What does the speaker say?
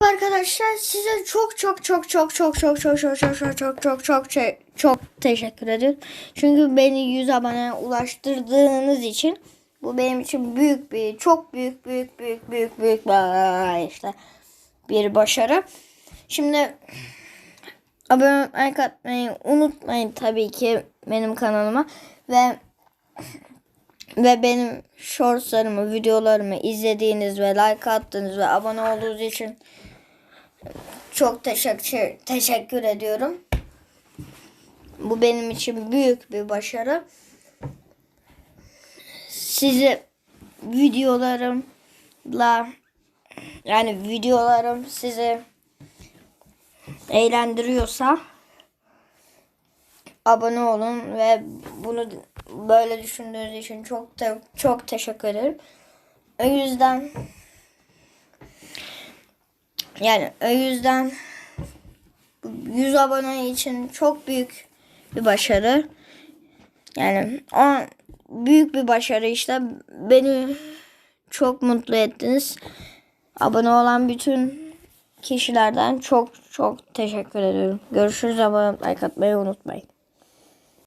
Arkadaşlar size çok çok çok çok çok çok çok çok çok çok çok çok çok çok teşekkür ediyorum. Çünkü beni 100 abone ulaştırdığınız için bu benim için büyük bir çok büyük büyük büyük büyük büyük işte bir başarı. Şimdi abone like atmayı unutmayın tabii ki benim kanalıma ve ve benim shortslarımı, videolarımı izlediğiniz ve like attığınız ve abone olduğunuz için çok teşekkür teşekkür ediyorum. Bu benim için büyük bir başarı. Sizi videolarımla yani videolarım sizi eğlendiriyorsa abone olun ve bunu böyle düşündüğünüz için çok da çok teşekkür ederim. O yüzden yani o yüzden 100 abone için çok büyük bir başarı. Yani o büyük bir başarı işte beni çok mutlu ettiniz. Abone olan bütün kişilerden çok çok teşekkür ediyorum. Görüşürüz abone like atmayı unutmayın.